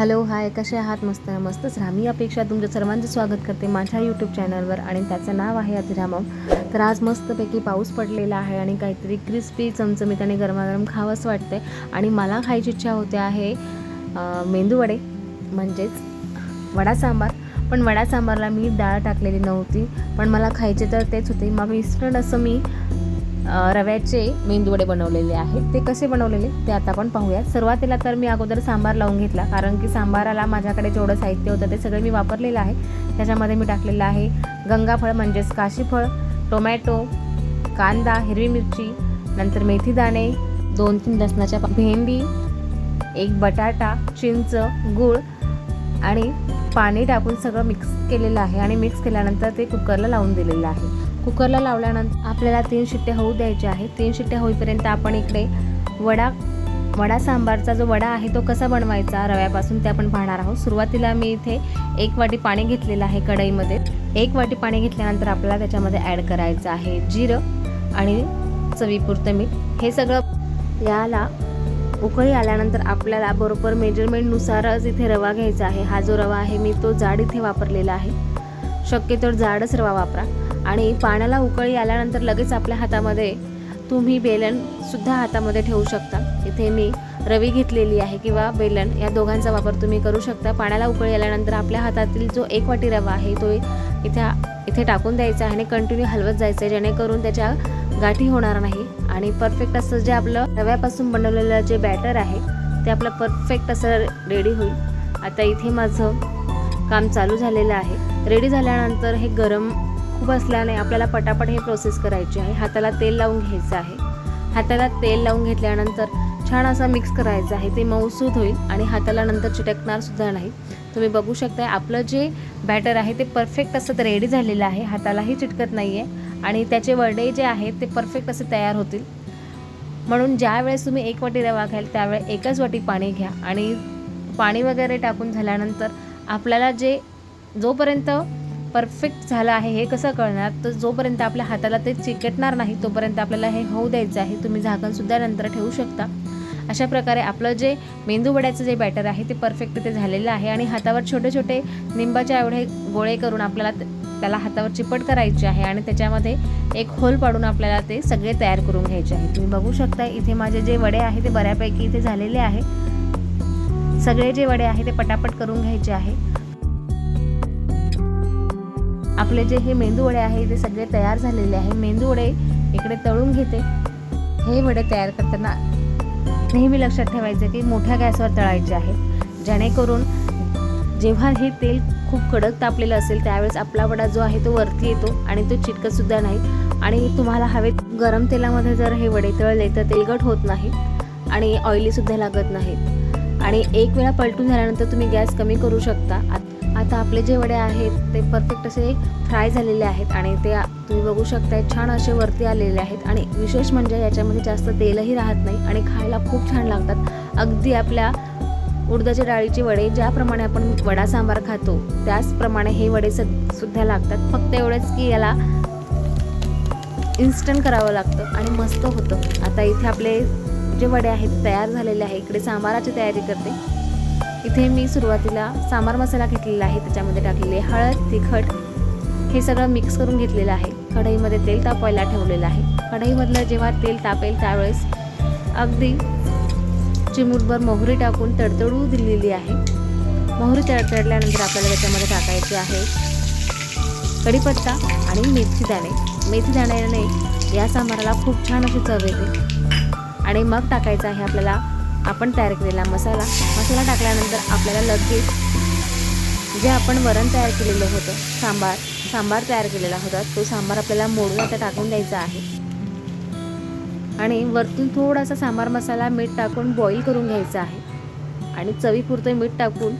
Hello hi कसे आहात? मस्त मस्तच राहा. मी अपेक्षा तुमचं सर्वांचं स्वागत करते माझ्या यूट्यूब चॅनलवर आणि त्याचं नाव आहे अतिरामम तर आज मस्तपैकी पाऊस पडलेला आहे आणि काहीतरी क्रिस्पी चमचमीत आणि गरमागरम खावंसं वाटते आणि मला खायची इच्छा होते आहे मेंदूवडे म्हणजेच वडा सांबार. पण वडा सांबारला मी डाळ टाकलेली नव्हती. पण मला खायचे तर तेच होते. मग इन्स्टंट असं मी रव्याचे मेंदूवडे बनवलेले आहेत. ते कसे बनवलेले ते आता आपण पाहूयात. सुरुवातीला तर मी अगोदर सांबार लावून घेतला कारण की सांबाराला माझ्याकडे जेवढं साहित्य होतं ते सगळं मी वापरलेलं आहे. त्याच्यामध्ये मी टाकलेलं आहे गंगाफळ म्हणजेच काशीफळ टोमॅटो कांदा हिरवी मिरची नंतर मेथी दाणे दोन तीन लसणाच्या भेंडी एक बटाटा चिंच गूळ आणि पाणी टाकून सगळं मिक्स केलेलं आहे. आणि मिक्स केल्यानंतर ते कुकरला लावून दिलेलं आहे. कुकरला लावल्यानंतर आपल्याला तीन शिट्ट्या होऊ द्यायच्या आहेत. तीन शिट्ट्या होईपर्यंत आपण इकडे वडा वडा सांबारचा जो वडा आहे तो कसा बनवायचा रव्यापासून ते आपण पाहणार आहोत. सुरुवातीला मी इथे एक वाटी पाणी घेतलेलं आहे कढईमध्ये. एक वाटी पाणी घेतल्यानंतर आपल्याला त्याच्यामध्ये ॲड करायचं आहे जिरं आणि चवीपुरतं मीठ. हे सगळं याला उकळी आल्यानंतर आपल्याला बरोबर मेजरमेंटनुसारच इथे रवा घ्यायचा आहे. हा जो रवा आहे मी तो जाड इथे वापरलेला आहे. शक्यतो जाडच रवा वापरा. आणि पाण्याला उकळी आल्यानंतर लगेच आपल्या हातामध्ये तुम्ही बेलनसुद्धा हातामध्ये ठेवू शकता. इथे मी रवी घेतलेली आहे किंवा बेलन या दोघांचा वापर तुम्ही करू शकता. पाण्याला उकळी आल्यानंतर आपल्या हातातील जो एक वाटी रवा आहे तो इथे इथे टाकून द्यायचा आहे आणि कंटिन्यू हलवत जायचं आहे. जेणेकरून त्याच्या गाठी होणार नाही आणि परफेक्ट असं जे आपलं रव्यापासून बनवलेलं जे बॅटर आहे ते आपलं परफेक्ट असं रेडी होईल. आता इथे माझं काम चालू झालेलं आहे. रेडी झाल्यानंतर हे गरम खूप असल्याने आपल्याला पटापट हे प्रोसेस करायची आहे. हाताला तेल लावून घ्यायचं आहे. हाताला तेल लावून घेतल्यानंतर छान असा मिक्स करायचं आहे. ते मऊसूद होईल आणि हाताला नंतर चिटकणार सुद्धा नाही. तुम्ही बघू शकता आपलं जे बॅटर आहे ते परफेक्ट असं ते रेडी झालेलं आहे. हातालाही चिटकत नाही आहे आणि त्याचे वडे जे आहेत ते परफेक्ट असे तयार होतील. म्हणून ज्या वेळेस तुम्ही एक वाटी रवा घ्याल त्यावेळेस एकच वाटी पाणी घ्या आणि पाणी वगैरे टाकून झाल्यानंतर आपल्याला जे जोपर्यंत परफेक्ट झालं आहे हे कसं कळणार? तर जोपर्यंत आपल्या हाताला ते चिकटणार नाही तोपर्यंत आपल्याला हे होऊ द्यायचं आहे. तुम्ही झाकणसुद्धा नंतर ठेवू शकता. अशा प्रकारे आपलं जे मेंदू वड्याचं जे बॅटर आहे ते परफेक्ट ते झालेलं आहे आणि हातावर छोटे छोटे निंबाच्या एवढे गोळे करून आपल्याला त्याला हातावर चिपट करायची आहे आणि त्याच्यामध्ये एक होल पाडून आपल्याला ते सगळे तयार करून घ्यायचे आहे. तुम्ही बघू शकता इथे माझे जे वडे आहे ते बऱ्यापैकी इथे झालेले आहे. सगळे जे वडे आहे ते पटापट करून घ्यायचे आहे. आपले जे हे मेंदू वडे आहे ते सगळे तयार झालेले आहे. मेंदू वडे इकडे तळून घेते. हे वडे तयार करताना नेहमी लक्षात ठेवायचं की मोठ्या गॅसवर तळायचे आहे. जेणेकरून जेव्हा हे तेल खूप कडक तापलेलं असेल त्यावेळेस आपला वडा जो आहे तो वरती येतो आणि तो चिटकत सुद्धा नाही. आणि तुम्हाला हवेत गरम तेलामध्ये जर हे वडे तळले तर तेलगट होत नाही आणि ऑइली सुद्धा लागत नाहीत. आणि एक वेळा पलटून झाल्यानंतर तुम्ही गॅस कमी करू शकता. आता आपले जे वडे आहेत ते परफेक्ट असे फ्राय झालेले आहेत आणि ते तुम्ही बघू शकताय छान असे वरती आलेले आहेत आणि विशेष म्हणजे याच्यामध्ये जास्त तेलही राहत नाही आणि खायला खूप छान लागतात. अगदी आपल्या उडदाच्या डाळीचे वडे ज्याप्रमाणे आपण वडा सांबार खातो त्याचप्रमाणे हे वडे सुद्धा लागतात. फक्त एवढंच की याला इन्स्टंट करावं लागतं आणि मस्त होतं. आता इथे आपले जे वडे आहेत तयार झालेले आहे. इकडे सांबाराची तयारी करते. इथे मी सुरुवातीला सांबार मसाला घेतलेला आहे त्याच्यामध्ये टाकलेले हळद तिखट हे सगळं मिक्स करून घेतलेलं आहे. कढईमध्ये तेल तापवायला ठेवलेलं आहे. कढईमधलं जेव्हा तेल तापेल त्यावेळेस अगदी चिमूटभर मोहरी टाकून तडतडू दिलेली आहे. मोहरी तडतडल्यानंतर आपल्याला त्याच्यामध्ये टाकायचे आहे कढीपत्ता आणि मेथी दाणे. मेथी दाण्याने या सांबाराला खूप छान अशी चव येते. आणि मग टाकायचं आहे आपल्याला आपण तयार केलेला मसाला मसाला टाकल्यानंतर आपल्याला लगेच जे आपण वरण तयार केलेलं होतं सांबार सांबार तयार केलेला होता तो सांबार आपल्याला मोडून आता टाकून द्यायचा आहे. आणि वरतून थोडासा सांबार मसाला मीठ टाकून बॉईल करून घ्यायचा आहे. आणि चवीपुरतं मीठ टाकून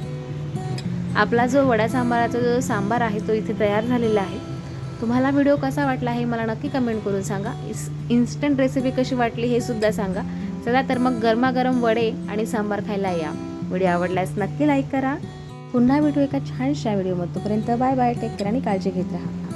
आपला जो वडा सांबाराचा जो सांबार आहे तो इथे तयार झालेला आहे. तुम्हाला व्हिडिओ कसा वाटला हे मला नक्की कमेंट करून सांगा. इस इन्स्टंट रेसिपी कशी वाटली हे सुद्धा सांगा. चला तर मग गरमागरम वडे आणि सांबार खायला या. व्हिडिओ आवडल्यास नक्की लाईक करा. पुन्हा भेटू एका छानशा व्हिडिओमध्ये तोपर्यंत बाय बाय टेक केअर आणि काळजी घेत राहा.